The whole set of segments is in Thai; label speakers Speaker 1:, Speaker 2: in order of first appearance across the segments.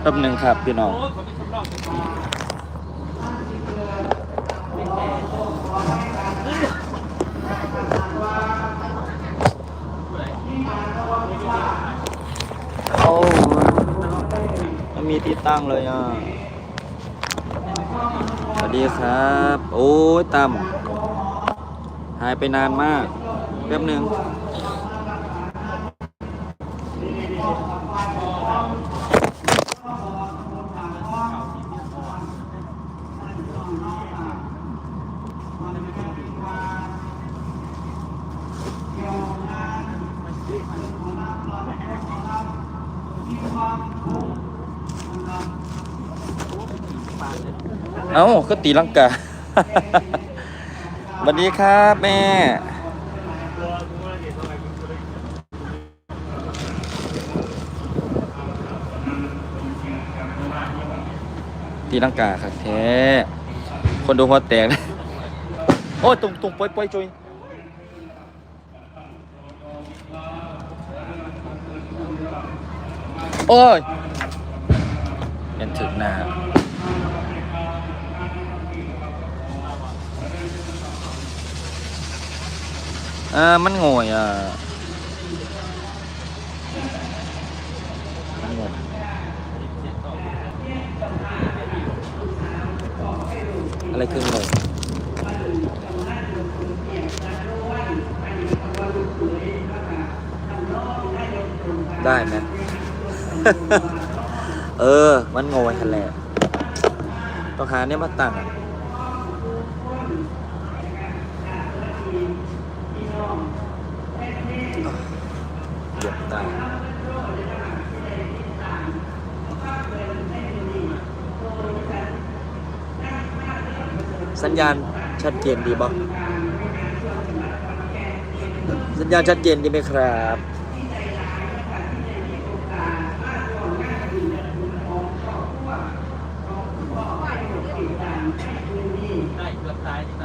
Speaker 1: แป๊บหนึ่งครับพี่น้องโอ้ไม่มีที่ตั้งเลยอะ สวัสดีครับ โอ้ยต่ำหายไปนานมาก แป๊บหนึ่ง ก็ตีลังกาสวัสดีครับแม่ ตีลังกาครับแท้ คนดูหัวแตก โอ้ยตุ่มตุ่มปล่อยปล่อยจุยโอ้ยเป็นถึงหน้า อ่ามันโง่อยอะอะไรคือโง่ได้ไหมเออ มันโง่แหละต้องหาเนี่ยมาตั้ง อะเหยียบตายสัญญาณชัดเจนดีบ่สัญญาณชัดเจนดีไหมครับ ได้เกือบตายที่ไหน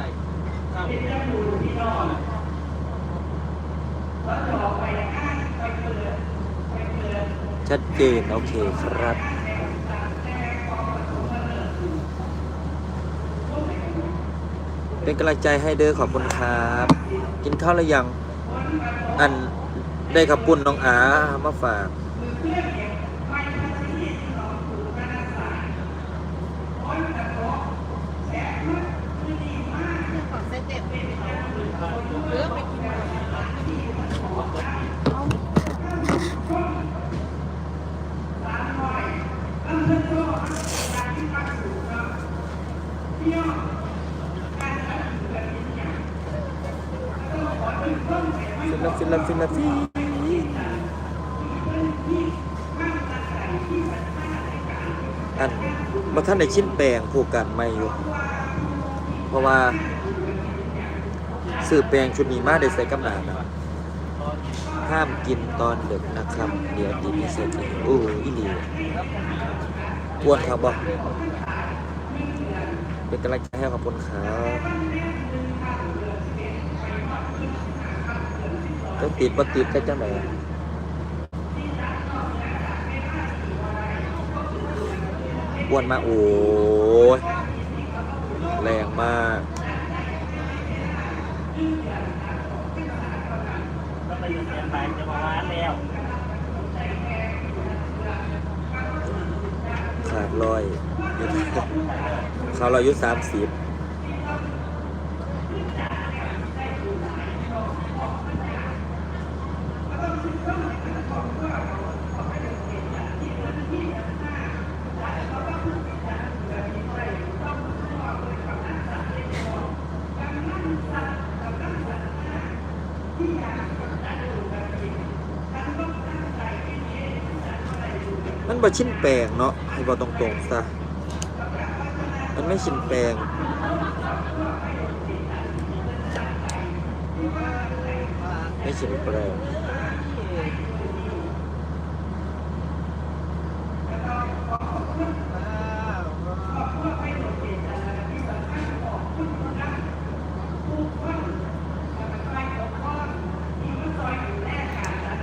Speaker 1: จนโอเคครับ เป็นกำลังใจให้เด้อขอบคุณครับ กินข้าวแล้วยัง อันได้ขับปุ่นน้องอามาฝาก
Speaker 2: ของเซตเต็มเลือกไปกิน
Speaker 1: ฟินละฟินละฟินละฟิอันมา ท่านในชิ้นแปลงผูกกันไม่อยู่ เพราะว่าซื้อแปลงชุดนี้มาได้ใส่กำหนานะห้ามกินตอนดึกนะครับ เดี๋ยวตีมีเศรษฐีโอ้อีหลีกวนครับบอกเป็นกำลังใจให้ขอบคุณครับต้องติดบ่ติดแค่จังไหน อ้วนมากโอ้ยแรงมากขาดลอยเขาเราอายุสามสิบ บ่ชิ้น แปลงเนาะให้บอกตรงๆซะมันไม่ชินแปลงไม่ชินแปลง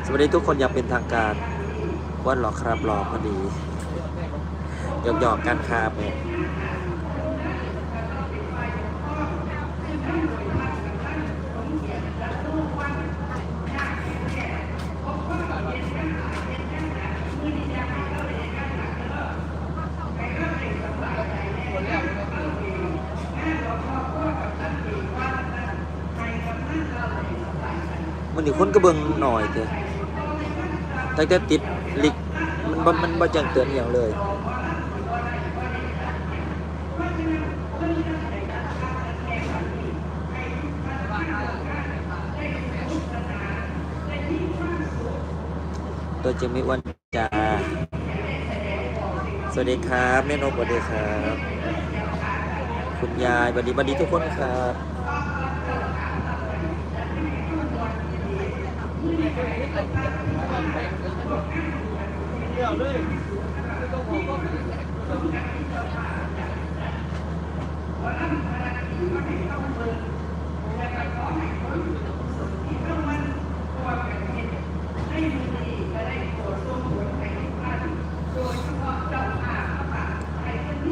Speaker 1: สวัสดีทุกคนอย่ากเป็นทางการ ว่านหรอครับรอพอดีหยอกหยอกกันครับเนี่ยมันนี่คนก็เบิงหน่อยเถอะแต่ติด ลิกมันบ่มันบ่แจ้งเตือนอย่างเลยตัวจริงไม่อ้วนจ้าสวัสดีครับแม่นกสวัสดีครับ คุณยายสวัสดีสวัสดีทุกคนครับ วั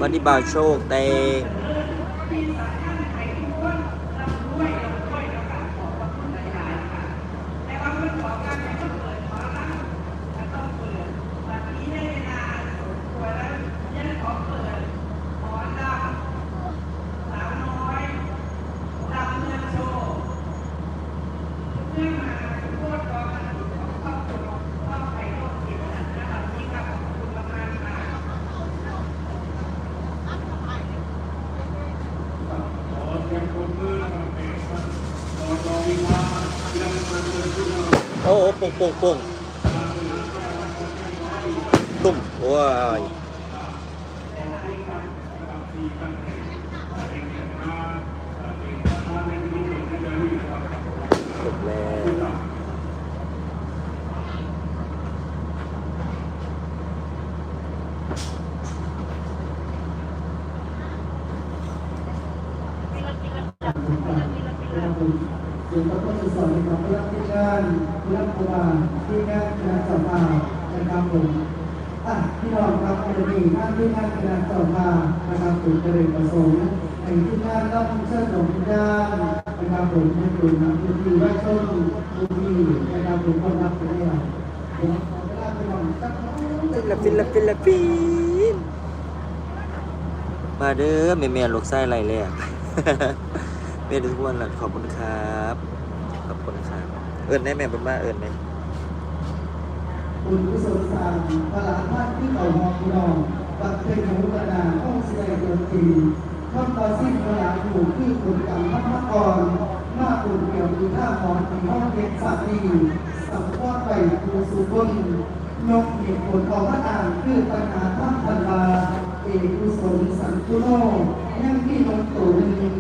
Speaker 1: นนี้บ่าวโชคเต งโอ้โอ้ปุ่งปุ่งปุ่งตุ่มโอ้ยจบแล้ว
Speaker 3: ถึงพระพุทธสอนของ พระที่งานพระพุทธาที่งานคณะสัมมานะครับผมอะพี่น้องครับวันนี้ท่านที่งานคณะสัมมานะครับผมเจริญประสงค์ในที่งานต้องเชิญหลงพ่ด้านนะครับผมในกลุ่มพื้นที่ไว้ชมพื้นที่นะครับผมคนรับไปแล้วผมขอเวลาไปลองสักครู่
Speaker 1: ฟิลิปปินส์ฟิลิปปินมาเด้อแม่แม่ลูกไส้ไรแรกแม่ทุกคนหล่ะขอบคุณครับ ขอบคุณครับ เอิญได้แม่เป็นมาเอิญไหม
Speaker 3: คุณกุศลสร้างตลาดท่านที่เขาหองพี่น้องบักเป็นหมูกระดาษห้องเสียตัวจริงข้อมต่อสิ้นตลาดถูกที่คุณกรรมพัฒกรหน้าปุ่นเกี่ยวมีท่าหอนที่ห้องเก็บสัตว์ดีสัมพอดไปคูสุบุญนกเหตุผลของพระอ่านคือปัญหาท่ามพันบาเอกกุศลสันตุโนยังที่ลงตู่หนึ่ง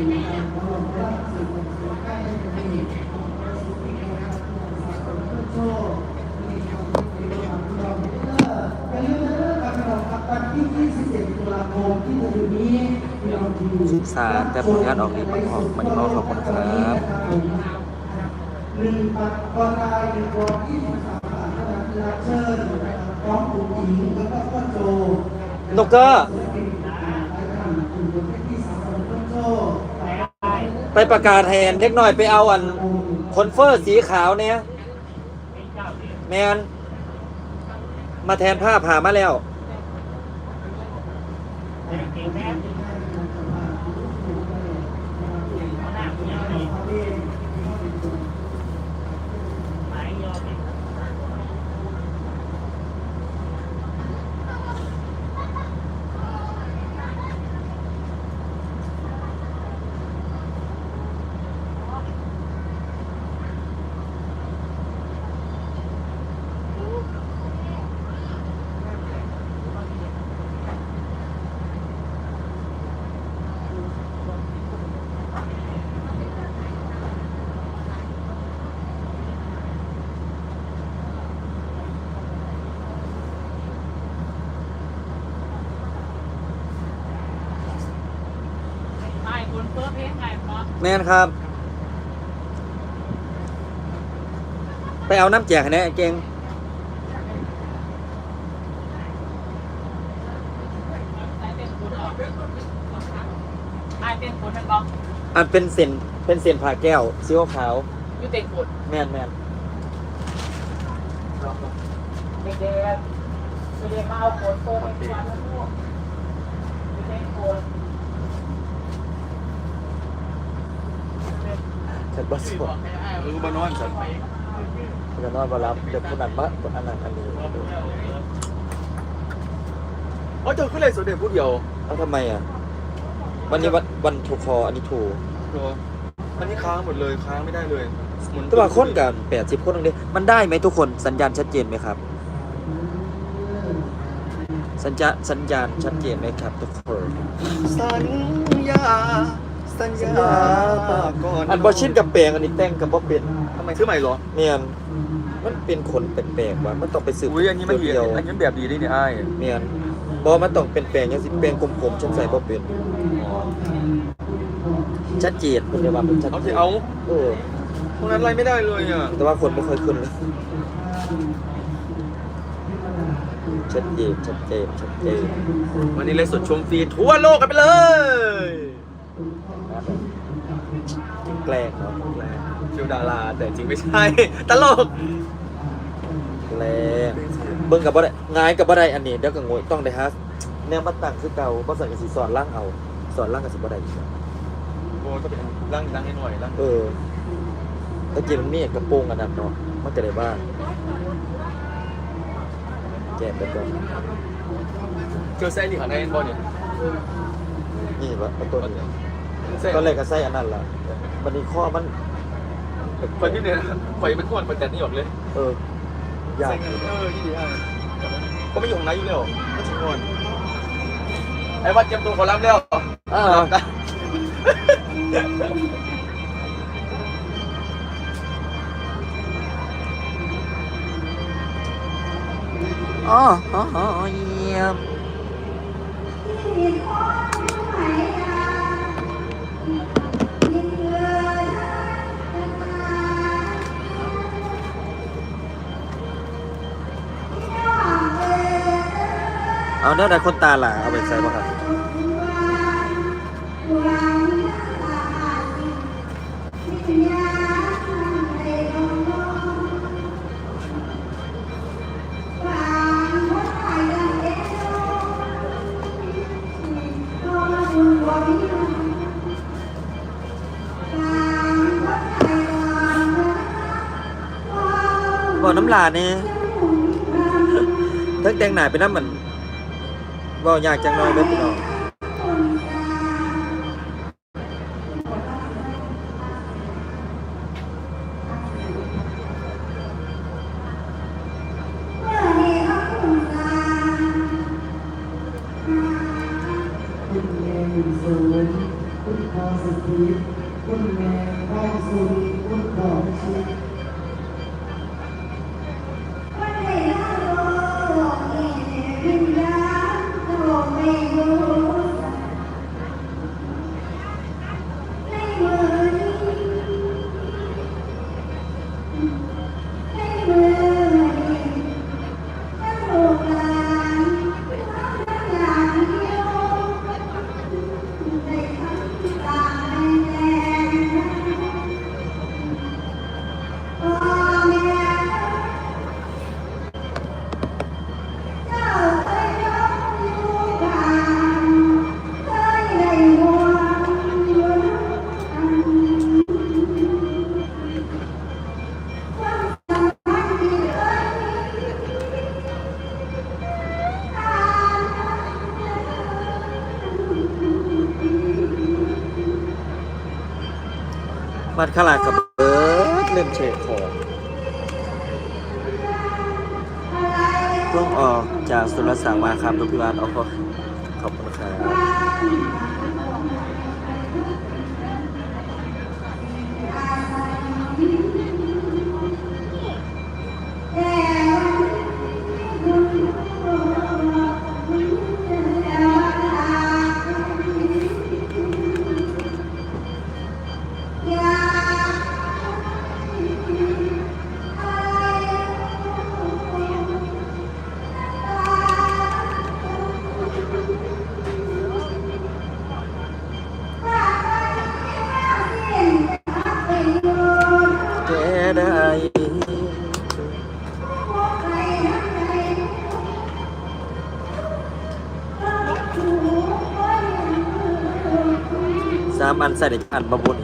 Speaker 3: ศึกษาแต่
Speaker 1: ผลงานออกดีมันออกมันออกขอบคุณครับ
Speaker 3: หนึ่งปัดกรายหนึ่งกองยี่สิบสามบาทเท่านั้นรับเชิญพร้อมผู้หญิงแล้วก็โจ
Speaker 1: นกเกอร์ ไปประกาศแทนเล็กหน่อยไปเอาอันคอนเฟอร์สีขาวเนี่ยแมนมาแทนผ้าผ่ามาแล้ว
Speaker 4: ไอ้คนเพิ่มเพลงไงเพราะ
Speaker 1: แมนครับ ไปเอาน้ำแจกให้แน่ไอ้เก่ง
Speaker 4: ไอ้เต้นคนออกไอ้เต้นคนนั่นบอก
Speaker 1: อันเป็นเส้นเป็นเส้นผ่าแก้วสีขาว
Speaker 4: อยู่เต้นคน
Speaker 1: ๆแมนแมน
Speaker 4: เด็กๆเด็กๆมาเอาคนโตไปที่วันนั้นลูกอยู่เต้นคน
Speaker 1: ฉันบ่สวด
Speaker 5: เออบ้านนอนฉัน
Speaker 1: จะนอนบ่รับเดี๋ยวผู้นั้นมาอันนั้นอันนี้
Speaker 5: อ๋อเจอขึ้นเลยสุดเด่นผู้เดียว
Speaker 1: แล้วทำไมอะ วันนี้วันวันถูกคออันนี้ถูก
Speaker 5: เหรออันนี้ค้างหมดเลยค้างไม่ได้เลยหมุน
Speaker 1: แต่ว่าคนกันแปดสิบคนตรงนี้มันได้ไหมทุกคนสัญญาณชัดเจนไหมครับ สัญญาสัญญาณชัดเจนไหมครับทุกคน
Speaker 5: สัญญา สัญญาก่อน
Speaker 1: อันบอชินกับแปลงอันนี้แต่งกับบ่เป็น
Speaker 5: ทำไมซื้อใหม่เหรอ
Speaker 1: เมียนมันเป็นคนแปลกๆว่ะมันต้องไปสืบ
Speaker 5: อุ้ยอันนี้มันดี
Speaker 1: เดียว
Speaker 5: อันนี้มันแบบดีได้เนี่ยไอ้าย
Speaker 1: เมียนบอมันต้องเป็นแปลงยังสิแปลงกลมๆฉันใส่บ่เป็น
Speaker 5: อ๋อ
Speaker 1: ชัดเจนคนเดียวว่าเป็นชัด
Speaker 5: เอา
Speaker 1: เจ
Speaker 5: สิ
Speaker 1: น
Speaker 5: เอา
Speaker 1: เออ
Speaker 5: พวกนั้นอะไรไม่ได้เลยอะ
Speaker 1: แต่ว่าคนไม่ค่อยขึ้นเลยชัดเจนชัดเจนชัดเจน
Speaker 5: วันนี้เลยสดชมฟรีทั่วโลกกันไปเลย
Speaker 1: แกล้งเนาะ
Speaker 5: เชียวดารา แต่จริงไม่ใช่ ตลก
Speaker 1: แกล้งเบิ่งกับบ่ได้งายกับบ่ได้อันนี้เดี๋ยวก็งวยต้องได้ฮะแนวมาตั้งคือเก่าบ่สั่นก็สิสอนล่างเอาสอนล่างก็สิบ่ได้อีกอะ
Speaker 5: โอ้ก็เป็นร่างดังให้หน่อยร่าง
Speaker 1: เออตะกี้มันมีกระโปรงอันนั้นเนาะมันก็ได้บ้างแก้ไปก่อน
Speaker 5: เจอไส้นี่ขาในบอลเนี่ย
Speaker 1: นี่วะเอาตัวนี้
Speaker 5: ไส้
Speaker 1: ตอนแรกก็ใส่อันนั้นล่ะ บัดนี้ข้อมัน
Speaker 5: ไฟพี่เนี่ยไฟมันก่อนไฟแต่นี่ออกเลย
Speaker 1: เออยาก
Speaker 5: ใส่เงินเออยี่ดีอะก็ไม่อยู่ของไหนอยู่แล้วก็ถึงก่อนไอ้วัดเตรียมตัวขอรับแล้ว
Speaker 1: อ่าอ๋ออ๋ออ๋อเยี่ยม เอาเนื้อใดคนตาหล่ะเอาไปใส่บ้างครับ
Speaker 6: บ่น้ำลาเนี่ยทั้งแดงหนาไปน้ำเหมือน บอกอยา
Speaker 3: มัด
Speaker 6: ขลาดกับเบิร์ดเล่นเชคของต้องออกจากสุรศักดิ์มาครับทุกพิวานเอาขอขอบคุณครับ ใส่ได้อันบะบุญ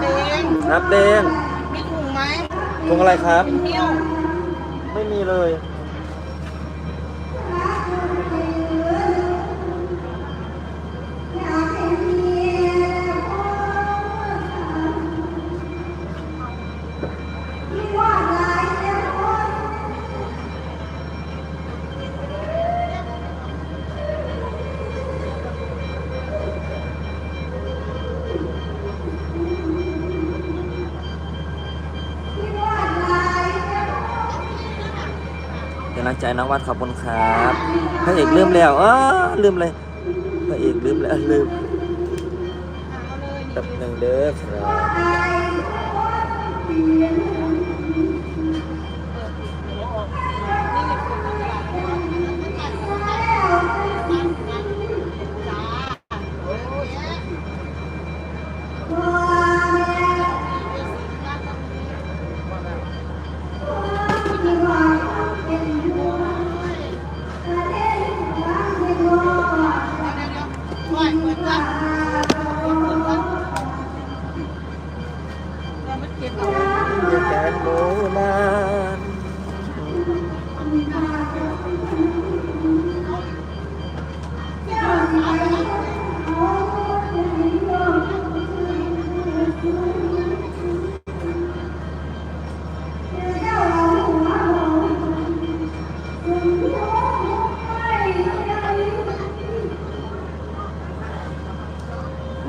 Speaker 2: เดง
Speaker 6: ครับเดง
Speaker 2: มีถุงไหม
Speaker 6: ตรงอะไรครับ
Speaker 2: เป็นเที่ยว
Speaker 6: ไม่มีเลย ใจน้องวัดขอบคุณครับพระเอกลืมแล้วเออลืมเลยพระเอกลืมแล้วลืมแป๊บหนึ่งเด้อครับ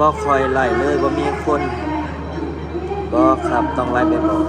Speaker 6: บ่คอยไล่เลยบ่มีคนบ่ครับต้องไล่ไปบอก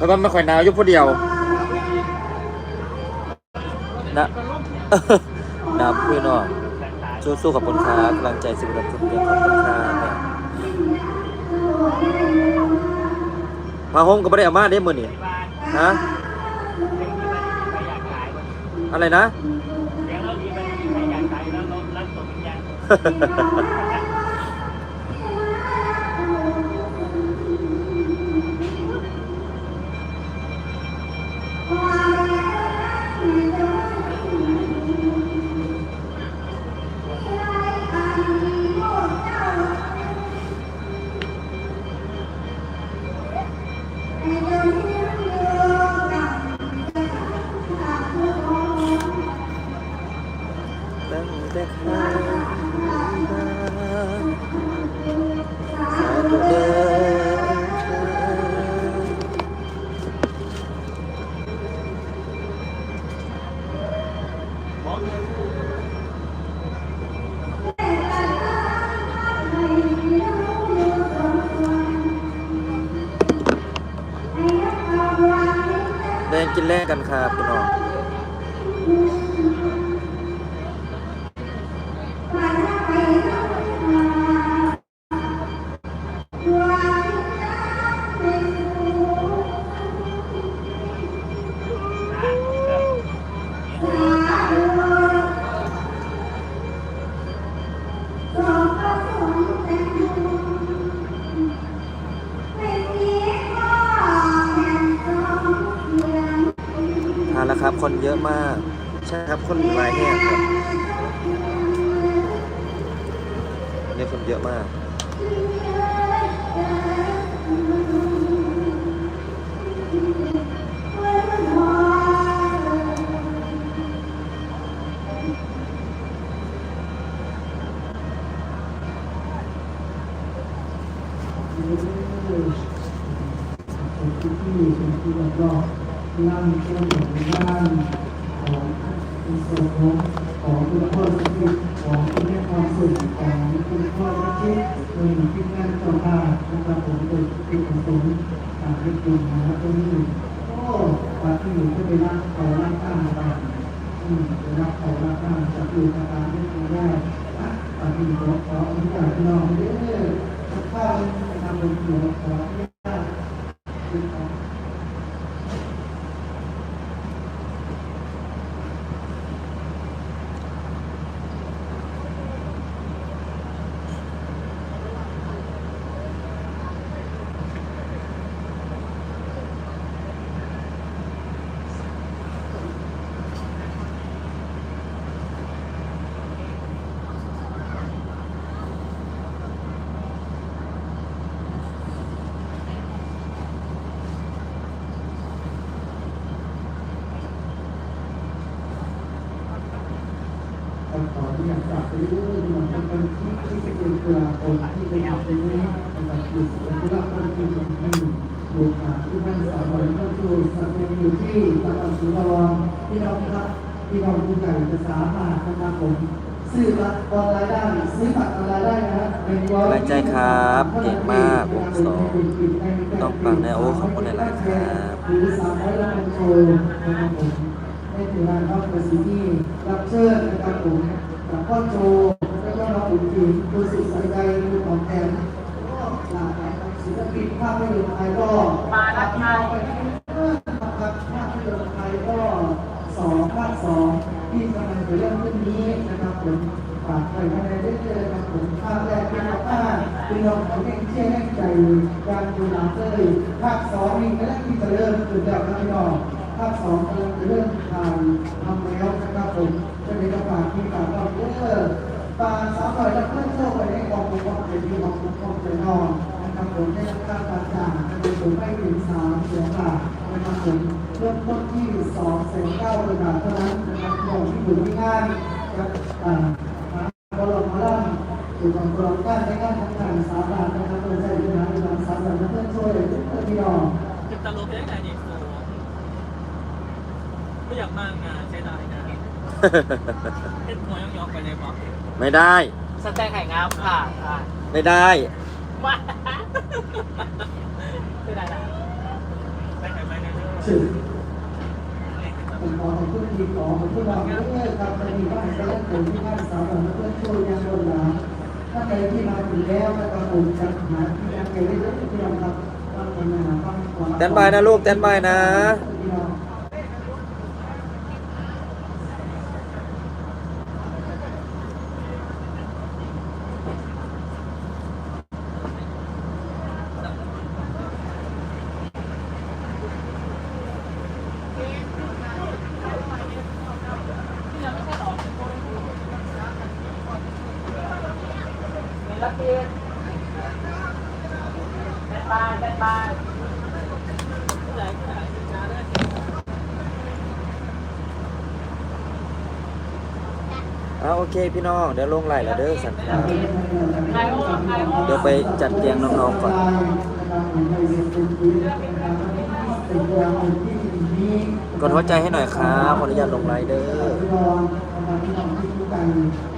Speaker 6: เพราะว่าไม่ค่อยหนาวอยู่ผู้เดียวนะน้ำพี่น้องสู้ๆกับคุณค้ากำลังใจสิบกับคุณเพียงขอบคุณค้าเนี่ยมาห้องก็ไม่ได้เอามาได้มือนี่ฮะอะไรนะตั้ง กันครับพี่น้อง มาก ใช่ครับคนหลายแห่งครับเนี่ยคนเยอะมาก
Speaker 3: นที่ที่เป็นที่รอบๆนั่งเชื่อมของบ้านของ คุณสมภพของคุณพ่อสถิตของคุณแม่ความสุขของคุณพ่อรัชิตโดยที่งานเจ้าภานะครับผมโดยที่ผสมอ่าให้คุณนะครับตรงนี้โอ้ปาที่อยู่ก็ไปรับเขารับข้ามาอืมไปรับเขารับข้างจะอยู่กับการที่คุณแม่นะปาที่ขอขออนุญาตน้องเด้อข้าวทำเป็นหัวขออนุญาต ขอที่อยากฝากไปเรื่อยๆมันเป็นที่ที่จะเป็นตัวคน ที่ไปเอาไปนี้นะครับอยู่เป็นรับคนที่คนที่อยู่กับที่ท่านสาวอยก็คือสังเกตอยู่ที่จังหวัดสุราษฎร์พี่น้องครับพี่น้องผู้ใหญ่จะสามารถนะครับผมซื้อบัตรออนไลน์ได้ซื้อบัตรออนไลน์ได้นะเป็น
Speaker 6: กำลังใจครับ เก่งมากวงสองต้องปังแน่โอ้ขอบคุณหลายๆครับ
Speaker 3: หรือสามร้อยละเป็นโชว์นะครับผมให้ถือว่าเขาเป็นสิ่งที่รับเชิญนะครับผมจากพ่อโจ แล้วก็น้องอุ่นจิ๋มคุณสุดสายใจคุณของแทนก็หลากหลายศิลปินภาพยนตร์ไทยก็
Speaker 4: มาแล้วค่ะ
Speaker 3: ครับภาพยนตร์ไทยก็สองภาคสองที่กำลังจะเริ่มขึ้นนี้นะครับผมฝากไปภายในได้เลยครับผมภาคแรกเป็นภาคเป็นน้องของเองเชื่อแน่งใจการดูหนังเลยภาคสองนี่ก็ได้ที่จะเริ่มขึ้นแล้วครับพี่น้องภาคสองกำลังจะเริ่มถ่ายทำแล้วนะครับผมจะมีกระฝากที่ฝากเราเยอะ ฝาสาวหน่อยแล้วเพื่อนโซ่ไปในกองบุญกองเจดีย์ของคุณกองเจนอนนะครับผมได้รับการประจานจะเป็นสูงไม่ถึงสามเสียงบาทนะครับผมเริ่มต้นที่สองแสนเก้าพันบาทเท่านั้นนะครับของที่อยู่ง่ายครับอ่าบอลลอนมาล่าอยู่กับกรมการในการทำงานสาบานนะครับโดยใช้เวลาในการสาบานเพื่อนช่วยเพื่อนพี่น้อง
Speaker 2: จะตลกได้ไงเนี่ยโอ้ไม่อยากมากงานใช้ได้นะ เป็นหัวยองๆไปเลยบอก
Speaker 6: ไม่ได้
Speaker 4: สแตนไข่งามค่ะค่ะ
Speaker 6: ไม่ได้
Speaker 4: มาไม่ได้ละ
Speaker 2: ได้ไหม
Speaker 3: ชื่อผมขอขอบคุณทีมของผมทุกเราเพื่อครับในที่บ้านและผลที่บ้านสาวเพื่อช่วยยังโดนหลาถ้าใครที่มาถึงแล้วนะครับผมจะหาที่ยังไงได้เยอะที่เราครับต้องทำงานต้องขอ
Speaker 6: แตนบายนะลูกแตนบายนะ
Speaker 4: มีลักเกนแตนบายแตนบาย
Speaker 6: เอาโอเคพี่น้อง เดี๋ยวลงไหลแล้วเด้อสันครับเดี๋ยวไปจัดเตียงน้องๆก่อนกดหัวใจให้หน่อยครับขออนุญาตลงไลน์เด้อ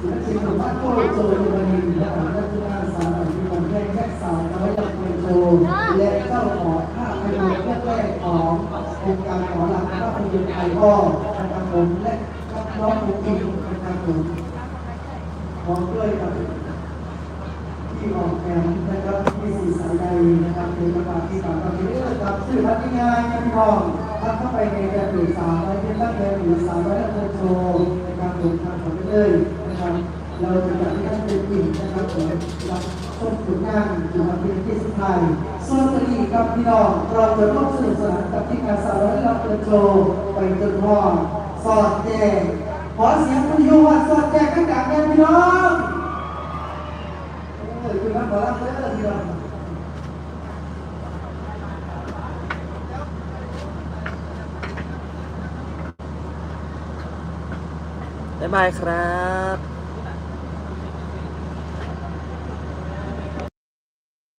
Speaker 3: ศิลปินของบ้านโคโลโซในวันนี้และของรัชกาลสามสิบของแพร่แยกสาวน้อยจากเมืองโชว์และเจ้าของภาพยนตร์เรื่องแรกของโครงการขอหลักภาพยนตร์ไทยพ่อนะครับผมและน้องมุกินะครับผมพร้อมด้วยกับ ที่ออกแขนนะครับที่สีสายใดนะครับเป็นประกาศที่สามประเทศครับชื่อพัฒงานกันพี่น้องทักเข้าไปในกระดูกสามร้อยเป็นตั้งแต่หรือสามร้อยละโชว์นะครับผมทำของเลยนะครับเราจะจัดให้ท่านเป็นอิ่มนะครับผมรับชมผลงานอยู่มาเป็นที่สุดท้ายส่วนตรีกับพี่น้องเราจะร่วมสนุกสนานกับที่การสาวและรับเปิดโชว์ไปจนพอสอดแจงขอเสียงคุณโยวัสอดแจงให้กับแกพี่น้อง เออคุณรับขอรับเด้อพี่น้อง
Speaker 6: บ๊ายบายครับ